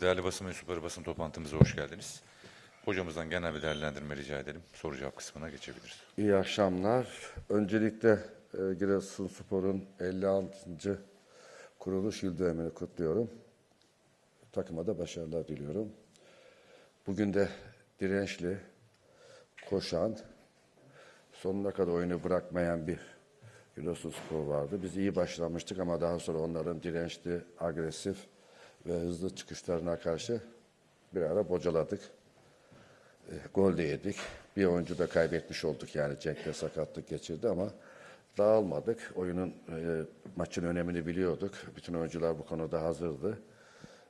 Değerli basın mensupları basın toplantımıza hoş geldiniz. Hocamızdan genel bir değerlendirme rica edelim. Soru cevap kısmına geçebiliriz. İyi akşamlar. Öncelikle e, Giresunspor'un 56. kuruluş yıl dönümünü kutluyorum. Takıma da başarılar diliyorum. Bugün de dirençli, koşan, sonuna kadar oyunu bırakmayan bir Giresunspor vardı. Biz iyi başlamıştık ama daha sonra onların dirençli, agresif ve hızlı çıkışlarına karşı bir ara bocaladık. E, gol de yedik. Bir oyuncu da kaybetmiş olduk yani Cenk de sakatlık geçirdi ama dağılmadık. Oyunun e, maçın önemini biliyorduk. Bütün oyuncular bu konuda hazırdı.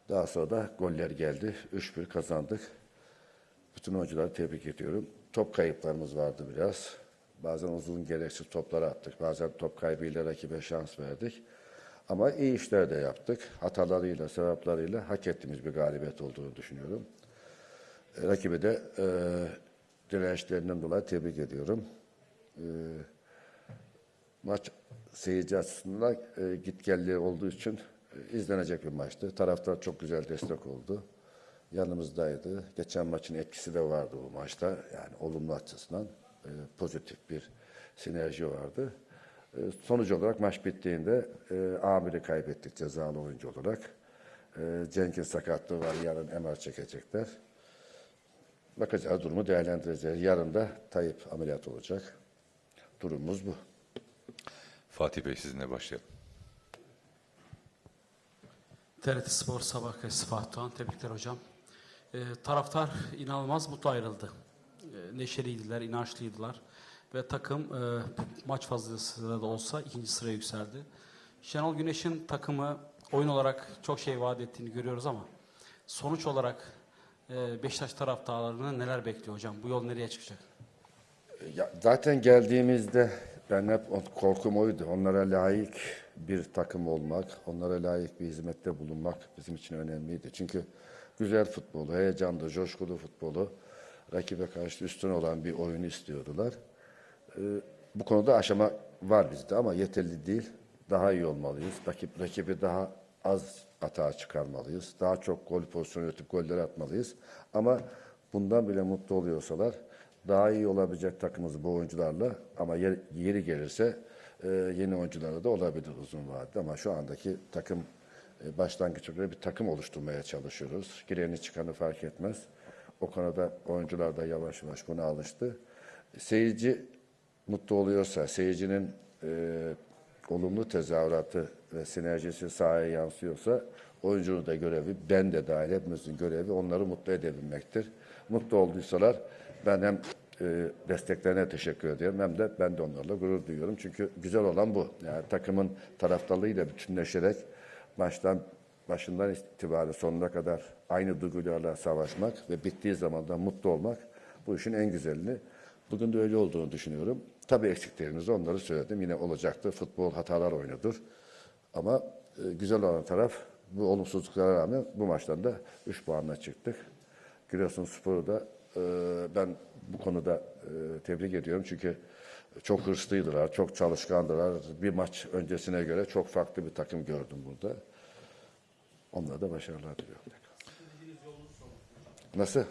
Daha sonra da goller geldi. 3-1 kazandık. Bütün oyuncuları tebrik ediyorum. Top kayıplarımız vardı biraz. Bazen uzun gereksiz topları attık. Bazen top kaybıyla rakibe şans verdik. Ama iyi işler de yaptık. Hatalarıyla, sevaplarıyla hak ettiğimiz bir galibiyet olduğunu düşünüyorum. E, Rakibi de e, dirençlerinden dolayı tebrik ediyorum. E, maç seyirci açısından e, gitgelli olduğu için e, izlenecek bir maçtı. Taraftar çok güzel destek oldu. Yanımızdaydı. Geçen maçın etkisi de vardı bu maçta. Yani olumlu açısından e, pozitif bir sinerji vardı. E, sonuç olarak maç bittiğinde e, Amir'i kaybettik cezalı oyuncu olarak. E, Cenk'in sakatlığı var. Yarın MR çekecekler. Bakacağız durumu değerlendireceğiz. Yarın da Tayyip ameliyat olacak. Durumumuz bu. Fatih Bey sizinle başlayalım. TRT Spor Sabah Gazetesi Fatih Doğan. Tebrikler hocam. Ee, taraftar inanılmaz mutlu ayrıldı. Ee, neşeliydiler, inançlıydılar. Ve takım e, maç fazlasıyla da olsa ikinci sıraya yükseldi. Şenol Güneş'in takımı oyun olarak çok şey vaat ettiğini görüyoruz ama sonuç olarak e, Beşiktaş taraftarlarını neler bekliyor hocam? Bu yol nereye çıkacak? Ya, zaten geldiğimizde ben hep korkum oydu. Onlara layık bir takım olmak, onlara layık bir hizmette bulunmak bizim için önemliydi. Çünkü güzel futbolu, heyecanlı, coşkulu futbolu, rakibe karşı üstün olan bir oyunu istiyordular. Ee, bu konuda aşama var bizde ama yeterli değil. Daha iyi olmalıyız. Rakip, rakibi daha az hata çıkarmalıyız. Daha çok gol pozisyonu üretip golleri atmalıyız. Ama bundan bile mutlu oluyorsalar daha iyi olabilecek takımımız bu oyuncularla ama yer- yeri gelirse e, yeni oyuncularla da olabilir uzun vadede ama şu andaki takım e, başlangıç olarak bir takım oluşturmaya çalışıyoruz. Gireni çıkanı fark etmez. O konuda oyuncular da yavaş yavaş buna alıştı. Seyirci mutlu oluyorsa, seyircinin e, olumlu tezahüratı ve sinerjisi sahaya yansıyorsa oyuncunun da görevi, ben de dahil hepimizin görevi onları mutlu edebilmektir. Mutlu olduysalar ben hem e, desteklerine teşekkür ediyorum hem de ben de onlarla gurur duyuyorum. Çünkü güzel olan bu. Yani takımın taraftarlığıyla bütünleşerek maçtan başından itibaren sonuna kadar aynı duygularla savaşmak ve bittiği zaman da mutlu olmak bu işin en güzelini. Bugün de öyle olduğunu düşünüyorum. Tabii eksiklerimizi onları söyledim. Yine olacaktır. Futbol hatalar oynudur. Ama e, güzel olan taraf bu olumsuzluklara rağmen bu maçtan da 3 puanla çıktık. Giresunspor'u da e, ben bu konuda e, tebrik ediyorum. Çünkü çok hırslıydılar, çok çalışkandılar. Bir maç öncesine göre çok farklı bir takım gördüm burada. Onlara da başarılar diliyorum. Nasıl?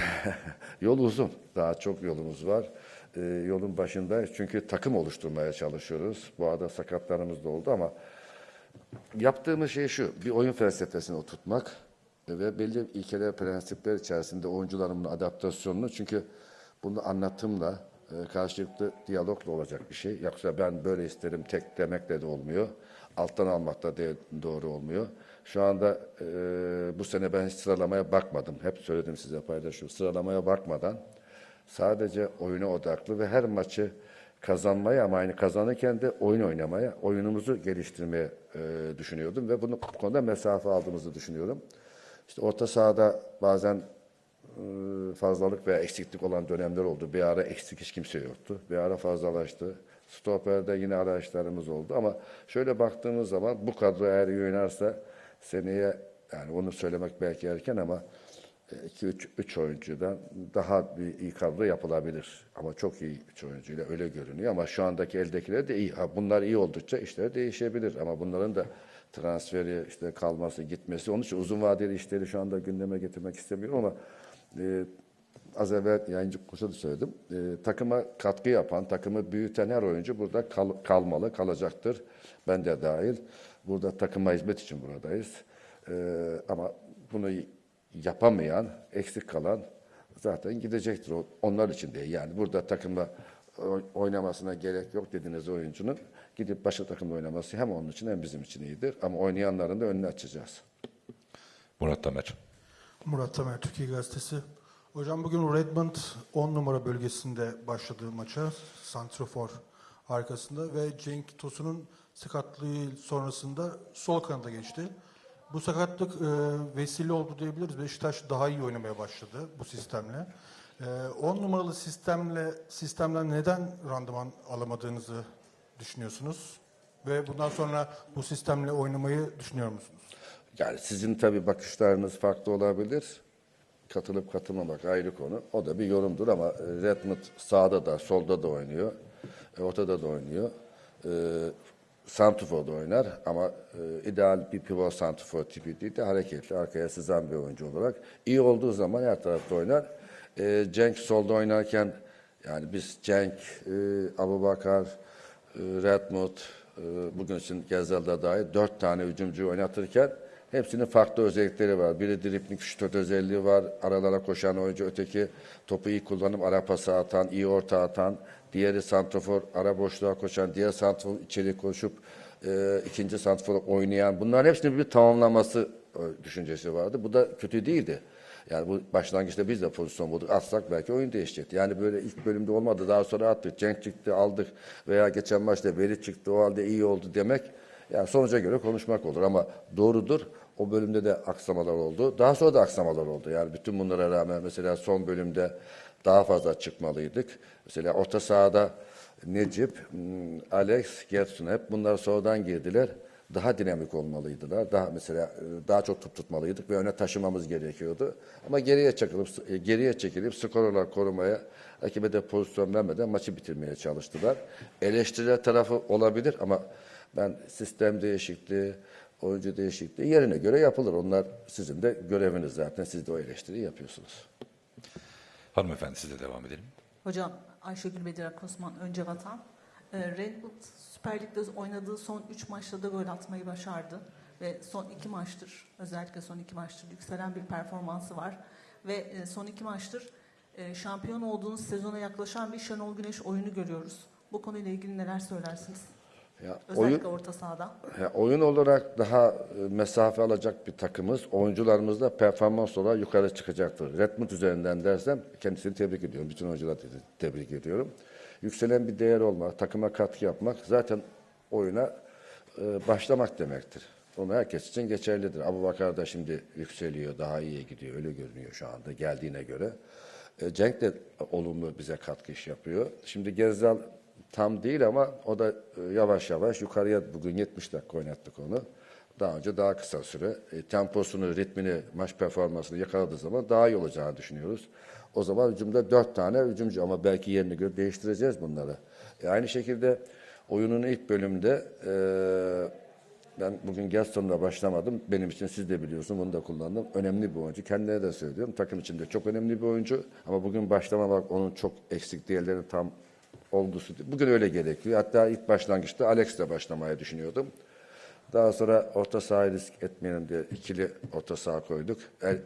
Yol uzun. Daha çok yolumuz var. Ee, yolun başındayız. Çünkü takım oluşturmaya çalışıyoruz. Bu arada sakatlarımız da oldu ama yaptığımız şey şu. Bir oyun felsefesini oturtmak ve belli ilkeler, prensipler içerisinde oyuncularımın adaptasyonunu çünkü bunu anlatımla, e, karşılıklı diyalogla olacak bir şey. Yoksa ben böyle isterim tek demekle de olmuyor. Alttan almakla da doğru olmuyor. Şu anda e, bu sene ben hiç sıralamaya bakmadım. Hep söyledim size paylaşıyorum. Sıralamaya bakmadan sadece oyuna odaklı ve her maçı kazanmaya ama aynı kazanırken de oyun oynamaya, oyunumuzu geliştirmeye e, düşünüyordum ve bunu bu konuda mesafe aldığımızı düşünüyorum. İşte orta sahada bazen e, fazlalık veya eksiklik olan dönemler oldu. Bir ara eksik hiç kimse yoktu. Bir ara fazlalaştı. Stoper'de yine arayışlarımız oldu ama şöyle baktığımız zaman bu kadro eğer iyi oynarsa seneye yani onu söylemek belki erken ama 2-3 oyuncudan daha bir iyi kadro yapılabilir. Ama çok iyi 3 oyuncuyla öyle görünüyor ama şu andaki eldekiler de iyi. Ha, bunlar iyi oldukça işler değişebilir ama bunların da transferi, işte kalması, gitmesi. Onun için uzun vadeli işleri şu anda gündeme getirmek istemiyorum ama e, az evvel yayıncı kursa da söyledim. E, takıma katkı yapan, takımı büyüten her oyuncu burada kal- kalmalı, kalacaktır. Ben de dahil. Burada takıma hizmet için buradayız. E, ama bunu yapamayan, eksik kalan zaten gidecektir. Onlar için değil. Yani burada takımda oy- oynamasına gerek yok dediğiniz oyuncunun gidip başka takımda oynaması hem onun için hem bizim için iyidir. Ama oynayanların da önünü açacağız. Murat Tamer. Murat Tamer, Türkiye Gazetesi. Hocam bugün Redmond 10 numara bölgesinde başladığı maça Santrofor arkasında ve Cenk Tosun'un sakatlığı sonrasında sol kanada geçti. Bu sakatlık e, vesile oldu diyebiliriz. Beşiktaş daha iyi oynamaya başladı bu sistemle. E, 10 numaralı sistemle sistemden neden randıman alamadığınızı düşünüyorsunuz? Ve bundan sonra bu sistemle oynamayı düşünüyor musunuz? Yani sizin tabii bakışlarınız farklı olabilir. Katılıp katılmamak ayrı konu. O da bir yorumdur ama e, Redmond sağda da solda da oynuyor. E, ortada da oynuyor. E, Santifor'da oynar ama e, ideal bir pivot santifor tipi değil de hareketli, arkaya sızan bir oyuncu olarak. iyi olduğu zaman her tarafta oynar. E, Cenk solda oynarken yani biz Cenk, e, Abubakar, e, Redmond, e, bugün için Gezel'de dair dört tane hücumcu oynatırken hepsinin farklı özellikleri var. Biri dripling şut özelliği var, aralara koşan oyuncu, öteki topu iyi kullanıp ara pası atan, iyi orta atan, diğeri santrofor, ara boşluğa koşan, diğer santrofor içeri koşup e, ikinci santrofor oynayan. Bunların hepsinin bir tamamlaması e, düşüncesi vardı. Bu da kötü değildi. Yani bu başlangıçta biz de pozisyon bulduk. Atsak belki oyun değişecekti. Yani böyle ilk bölümde olmadı. Daha sonra attık. Cenk çıktı aldık. Veya geçen maçta Veli çıktı. O halde iyi oldu demek. Yani sonuca göre konuşmak olur. Ama doğrudur. O bölümde de aksamalar oldu. Daha sonra da aksamalar oldu. Yani bütün bunlara rağmen mesela son bölümde daha fazla çıkmalıydık. Mesela orta sahada Necip, hmm, Alex, Gerson hep bunlar sonradan girdiler. Daha dinamik olmalıydılar. Daha mesela e, daha çok top tutmalıydık ve öne taşımamız gerekiyordu. Ama geriye çekilip e, geriye çekilip skor olarak korumaya, rakibe de pozisyon vermeden maçı bitirmeye çalıştılar. Eleştiriler tarafı olabilir ama ben sistem değişikliği, oyuncu değişikliği yerine göre yapılır. Onlar sizin de göreviniz zaten. Siz de o eleştiriyi yapıyorsunuz. Hanımefendi size devam edelim. Hocam Ayşegül Bedirak Osman önce vatan. Ee, Red Bull Süper Lig'de oynadığı son 3 maçta da gol atmayı başardı. Ve son 2 maçtır, özellikle son 2 maçtır yükselen bir performansı var. Ve e, son 2 maçtır e, şampiyon olduğunuz sezona yaklaşan bir Şenol Güneş oyunu görüyoruz. Bu konuyla ilgili neler söylersiniz? Ya, Özellikle oyun, orta sahada. Ya, oyun olarak daha e, mesafe alacak bir takımız. Oyuncularımız da performans olarak yukarı çıkacaktır. Redmond üzerinden dersem kendisini tebrik ediyorum. Bütün oyuncuları te- tebrik ediyorum. Yükselen bir değer olmak, takıma katkı yapmak zaten oyuna e, başlamak demektir. Onu herkes için geçerlidir. Abu Bakar da şimdi yükseliyor, daha iyiye gidiyor. Öyle görünüyor şu anda geldiğine göre. E, Cenk de olumlu bize katkı iş yapıyor. Şimdi Gezzal tam değil ama o da e, yavaş yavaş yukarıya bugün 70 dakika oynattık onu. Daha önce daha kısa süre. E, temposunu, ritmini, maç performansını yakaladığı zaman daha iyi olacağını düşünüyoruz. O zaman hücumda dört tane hücumcu ama belki yerine göre değiştireceğiz bunları. E, aynı şekilde oyunun ilk bölümde e, ben bugün Gaston'la başlamadım. Benim için siz de biliyorsun bunu da kullandım. Önemli bir oyuncu. Kendine de söylüyorum. Takım içinde çok önemli bir oyuncu. Ama bugün başlamamak onun çok eksik değerlerini tam olgusu. Bugün öyle gerekiyor. Hatta ilk başlangıçta Alex'le başlamaya düşünüyordum. Daha sonra orta sahayı risk etmeyelim diye ikili orta saha koyduk.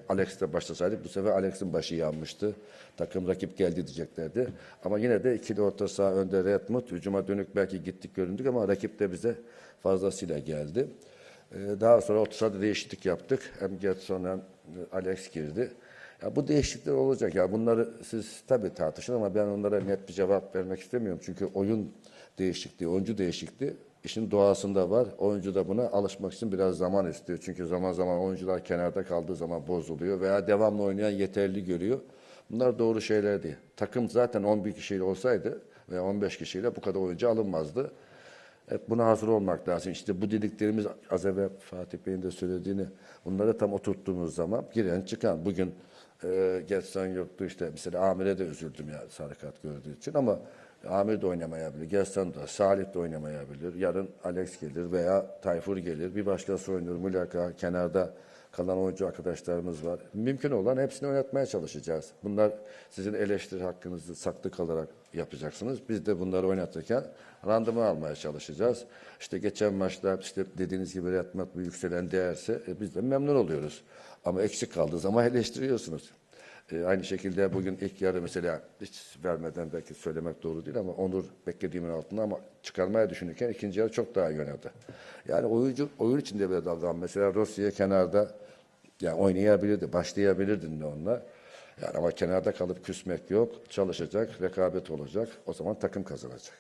Alex'le başlasaydık bu sefer Alex'in başı yanmıştı. Takım rakip geldi diyeceklerdi. Ama yine de ikili orta saha önde Redmond. Hücuma dönük belki gittik göründük ama rakip de bize fazlasıyla geldi. Ee, Daha sonra orta sahada değişiklik yaptık. Hem Getson hem Alex girdi. Ya bu değişiklikler olacak. Ya bunları siz tabii tartışın ama ben onlara net bir cevap vermek istemiyorum. Çünkü oyun değişikliği, oyuncu değişikliği işin doğasında var. Oyuncu da buna alışmak için biraz zaman istiyor. Çünkü zaman zaman oyuncular kenarda kaldığı zaman bozuluyor veya devamlı oynayan yeterli görüyor. Bunlar doğru şeyler değil. Takım zaten 11 kişiyle olsaydı veya 15 kişiyle bu kadar oyuncu alınmazdı. Hep buna hazır olmak lazım. İşte bu dediklerimiz az evvel Fatih Bey'in de söylediğini bunları tam oturttuğumuz zaman giren çıkan. Bugün e, Getson yoktu işte mesela Amir'e de üzüldüm ya sarı kart gördüğü için ama Amir de oynamayabilir, Gestan da, Salih de oynamayabilir. Yarın Alex gelir veya Tayfur gelir. Bir başkası oynar, Mulaka, kenarda kalan oyuncu arkadaşlarımız var. Mümkün olan hepsini oynatmaya çalışacağız. Bunlar sizin eleştiri hakkınızı saklı kalarak yapacaksınız. Biz de bunları oynatırken randıman almaya çalışacağız. İşte geçen maçta işte dediğiniz gibi yatmak bu yükselen değerse e, biz de memnun oluyoruz. Ama eksik kaldığı zaman eleştiriyorsunuz. E, aynı şekilde bugün ilk yarı mesela hiç vermeden belki söylemek doğru değil ama Onur beklediğimin altında ama çıkarmaya düşünürken ikinci yarı çok daha oynadı. Yani oyuncu oyun içinde bile dalgan. Mesela Rossi'ye kenarda yani oynayabilirdi, başlayabilirdin de onunla. Yani ama kenarda kalıp küsmek yok. Çalışacak, rekabet olacak. O zaman takım kazanacak.